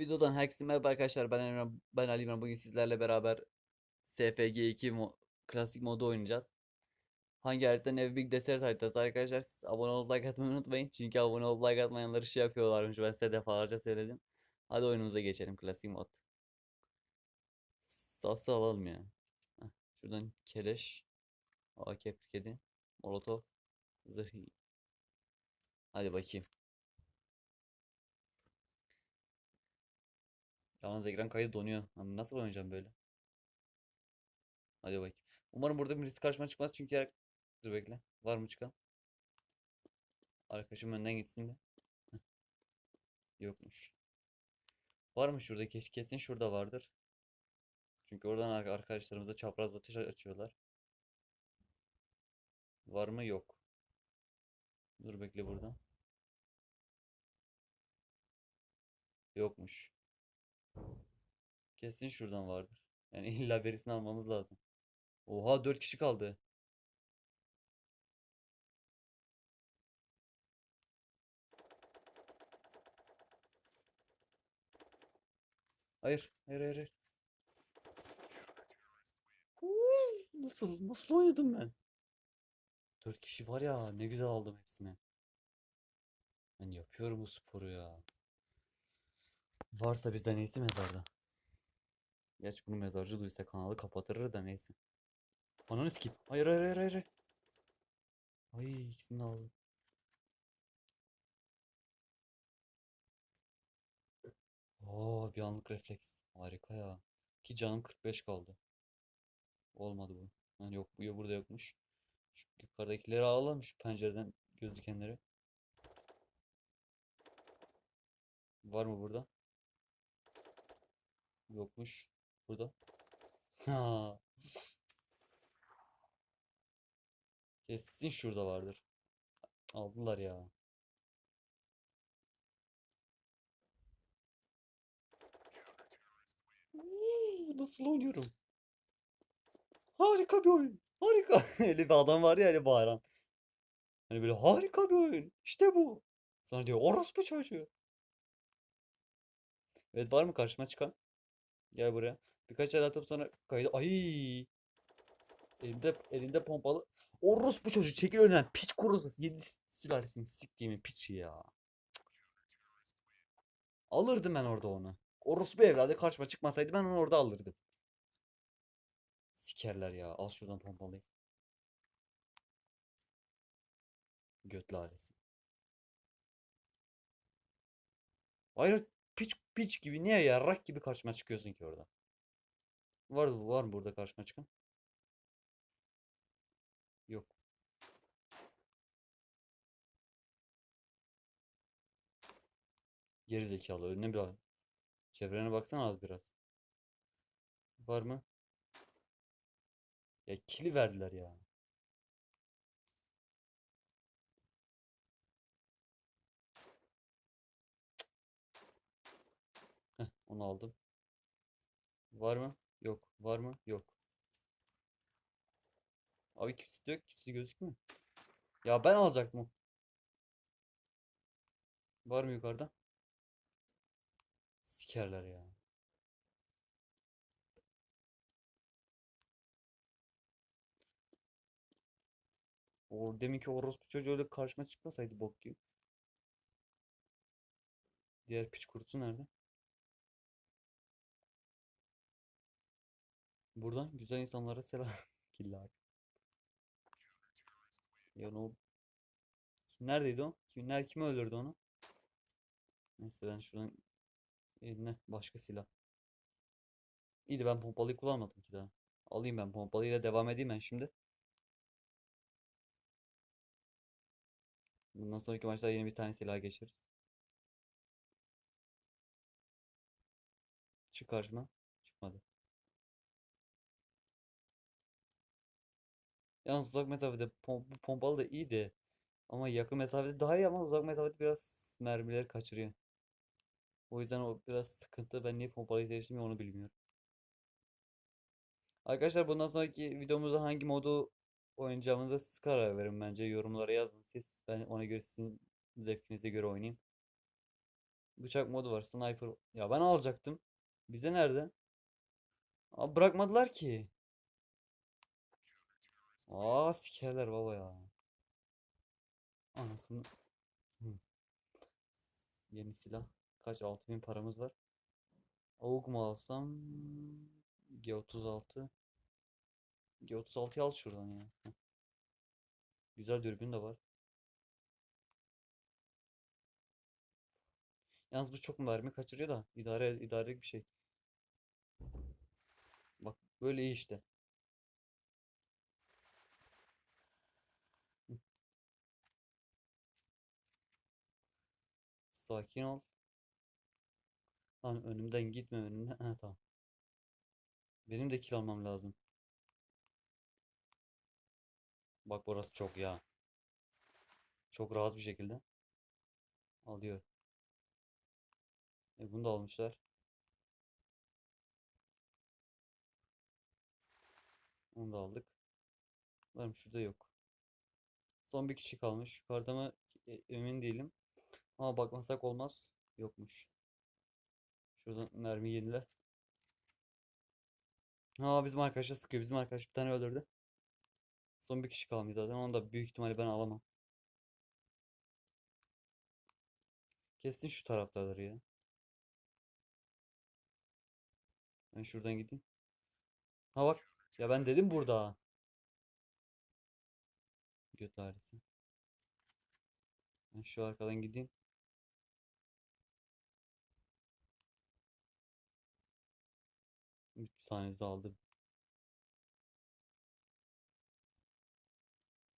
videodan herkese merhaba arkadaşlar. Ben Emre, ben Ali İmran. Bugün sizlerle beraber SFG2 mo- klasik modu oynayacağız. Hangi harita? Nev Big Desert haritası arkadaşlar. Siz abone olup like atmayı unutmayın. Çünkü abone olup like atmayanları şey yapıyorlarmış. Ben size defalarca söyledim. Hadi oyunumuza geçelim klasik mod. Sası alalım ya. Heh, Şuradan keleş, AK-47, Molotov, zırh. Hadi bakayım. Yalnız ekran kaydı donuyor. Lan Nasıl oynayacağım böyle? Hadi bakayım. Umarım burada bir risk karşıma çıkmaz çünkü her... Dur bekle. Var mı çıkan? Arkadaşım önden gitsin de. Yokmuş. Var mı şurada? Kesin şurada vardır. Çünkü oradan ar- arkadaşlarımıza çapraz atış açıyorlar. Var mı? Yok. Dur bekle burada. Yokmuş. Kesin şuradan vardır. Yani illa birisini almamız lazım. Oha 4 kişi kaldı. Hayır, hayır, hayır, Nasıl, nasıl oynadım ben? 4 kişi var ya, ne güzel aldım hepsini. Ben yapıyorum bu sporu ya. Varsa bizden iyisi mezarda. Gerçi bunu mezarcı duysa kanalı kapatır da neyse. Ananı sikeyim. Hayır hayır hayır hayır. Ay ikisini de aldım. Oo bir anlık refleks. Harika ya. Ki canım 45 kaldı. Olmadı bu. Yani yok bu burada yokmuş. Şu yukarıdakileri alalım şu pencereden gözükenleri. Var mı burada? Yokmuş. Burada. Kesin şurada vardır. Aldılar ya. Nasıl oynuyorum? Harika bir oyun. Harika. Öyle bir adam var ya öyle bağıran. Hani böyle harika bir oyun. İşte bu. Sonra diyor orospu çocuğu. Evet var mı karşıma çıkan? Gel buraya. Birkaç el atıp sonra kaydı. Ay. Elimde elinde pompalı. Orospu çocuğu çekil önünden. Piç kurusu. Yedi sülalesini siktiğimin piçi ya. Alırdım ben orada onu. Orospu evladı karşıma çıkmasaydı ben onu orada alırdım. Sikerler ya. Al şuradan pompalıyı. Göt lalesi. Hayır piç piç gibi niye yarrak gibi karşıma çıkıyorsun ki orada? Var var mı burada karşıma çıkan? Yok. Geri zekalı önüne bir Çevrene baksana az biraz. Var mı? Ya kili verdiler ya. Heh, onu aldım. Var mı? Yok. Var mı? Yok. Abi kimse yok. Kimse gözükmüyor. Ya ben alacaktım. Var mı yukarıda? Sikerler ya. O deminki orospu çocuğu öyle karşıma çıkmasaydı bok gibi. Diğer piç kurusu nerede? Buradan güzel insanlara selam. Killa. Ya? Kim- Neredeydi o? Kim, ner, kim öldürdü onu? Neyse ben şuradan eline başka silah. İyi ben pompalıyı kullanmadım ki daha. Alayım ben pompalıyla devam edeyim ben şimdi. Bundan sonraki maçta yeni bir tane silah geçiririz. Çık karşıma. Yalnız uzak mesafede pom bu pompalı da iyi de. Ama yakın mesafede daha iyi ama uzak mesafede biraz mermileri kaçırıyor. O yüzden o biraz sıkıntı. Ben niye pompalıyı seçtim onu bilmiyorum. Arkadaşlar bundan sonraki videomuzda hangi modu oynayacağımıza siz karar verin bence. Yorumlara yazın siz. Ben ona göre sizin zevkinize göre oynayayım. Bıçak modu var. Sniper. Ya ben alacaktım. Bize nerede? Abi bırakmadılar ki. Aa sikerler baba ya. Anasını. Hı. Yeni silah. Kaç? 6000 paramız var. AUG mu alsam? G36. G36'yı al şuradan ya. Heh. Güzel dürbün de var. Yalnız bu çok mermi kaçırıyor da idare idarelik bir şey. Bak böyle iyi işte. Sakin ol. Lan önümden gitme önümden. Ha, tamam. Benim de kill almam lazım. Bak burası çok ya. Çok rahat bir şekilde alıyor. E bunu da almışlar. Onu da aldık. Varım şurada yok. Son bir kişi kalmış. Yukarıda mı E- emin değilim. Ama bakmasak olmaz. Yokmuş. Şuradan mermi yenile. Ha bizim arkadaşa sıkıyor. Bizim arkadaş bir tane öldürdü. Son bir kişi kalmış zaten. Onu da büyük ihtimalle ben alamam. Kesin şu taraftadır ya. Ben şuradan gideyim. Ha bak. Ya ben dedim burada. Göt ailesi. Ben şu arkadan gideyim. Üç saniyede aldım.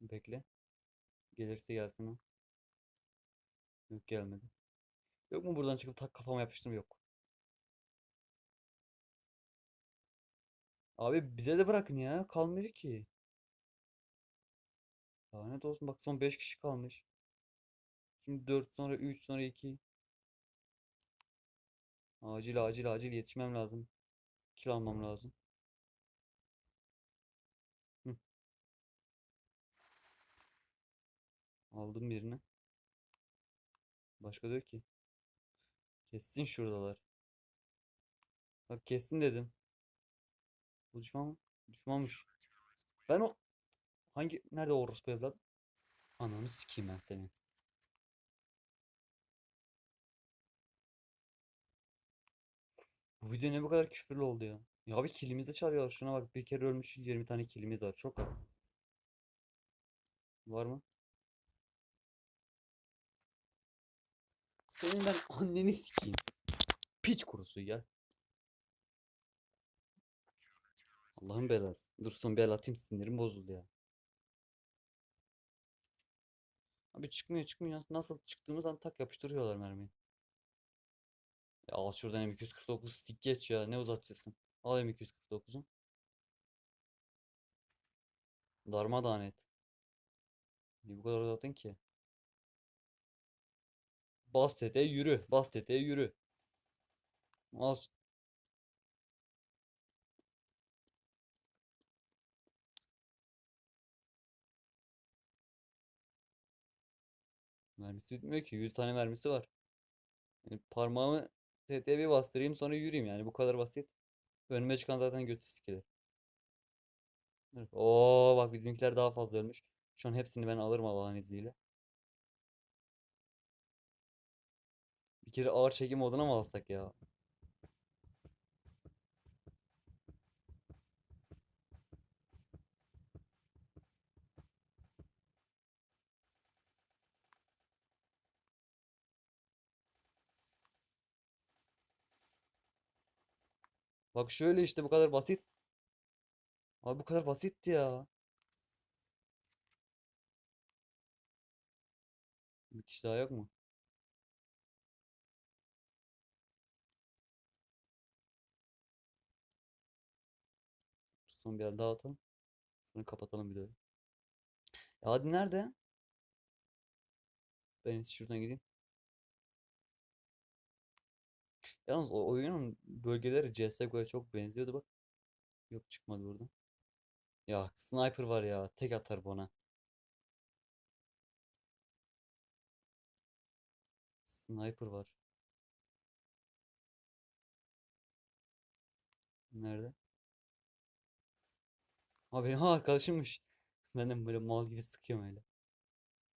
Bekle. Gelirse gelsin. Yok gelmedi. Yok mu buradan çıkıp tak kafama yapıştım yok. Abi bize de bırakın ya. Kalmıyor ki. Lanet olsun bak son 5 kişi kalmış. Şimdi 4 sonra 3 sonra 2. Acil acil acil yetişmem lazım. Kill almam lazım. Hı, aldım birini. Başka da yok ki. Kessin şuradalar. Bak kessin dedim. Bu düşman mı? Düşmanmış. Ben o hangi nerede orospu evladı? Ananı sikeyim ben seni. Bu video ne bu kadar küfürlü oldu ya. Ya abi kilimizi çalıyor. Şuna bak bir kere ölmüş 120 tane kilimiz var. Çok az. Var mı? Senin ben anneni sikeyim. Piç kurusu ya. Allah'ın belası. Dur son bir el atayım sinirim bozuldu ya. Abi çıkmıyor çıkmıyor. Nasıl çıktığımız an tak yapıştırıyorlar mermiyi. Ya al şuradan M249 sik geç ya. Ne uzatacaksın? Al M249'u. Darmadağın et. Niye bu kadar uzatın ki? Bas tete yürü. Bas tete yürü. Al. Mermisi bitmiyor ki. 100 tane mermisi var. Yani parmağımı tetiğe bir bastırayım sonra yürüyeyim yani. Bu kadar basit. Önüme çıkan zaten götü sikilir. Oo bak bizimkiler daha fazla ölmüş. Şu an hepsini ben alırım Allah'ın izniyle. Bir kere ağır çekim moduna mı alsak ya? Bak şöyle işte bu kadar basit. Abi bu kadar basitti ya. Bir kişi daha yok mu? Son bir el daha atalım. Sonra kapatalım videoyu. Ya hadi nerede? Ben şuradan gideyim. Yalnız o oyunun bölgeleri CS'e göre çok benziyordu bak. Yok çıkmadı buradan. Ya sniper var ya. Tek atar bana. Sniper var. Nerede? Abi ha arkadaşımmış. Benden böyle mal gibi sıkıyorum öyle.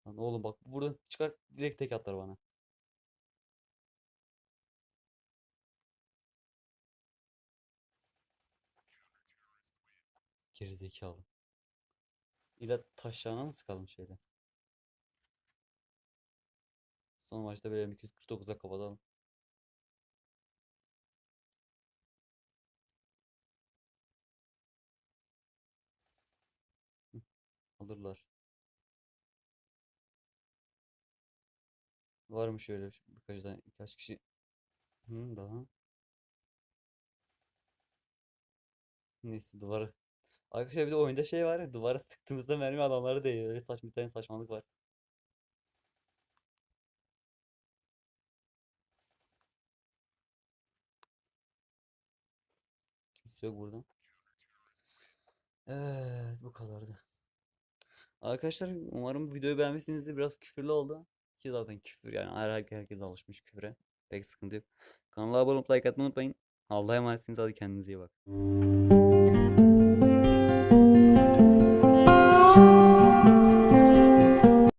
Lan oğlum bak buradan çıkar direkt tek atar bana. Gerizekalı. İlla taşlarına mı sıkalım şöyle? Son maçta böyle 249'a kapatalım. Alırlar. Var mı şöyle şu- birkaç tane birkaç kişi? Hı, daha. Neyse duvara. Arkadaşlar bir de oyunda şey var ya duvara sıktığımızda mermi adamları değiyor. Öyle saçma bir tane saçmalık var. Kimse yok burada. Evet bu kadardı. Arkadaşlar umarım videoyu beğenmişsinizdir. Biraz küfürlü oldu. Ki zaten küfür yani her herkes alışmış küfüre. Pek sıkıntı yok. Kanala abone olup like atmayı unutmayın. Allah'a emanetsiniz. Hadi kendinize iyi bakın.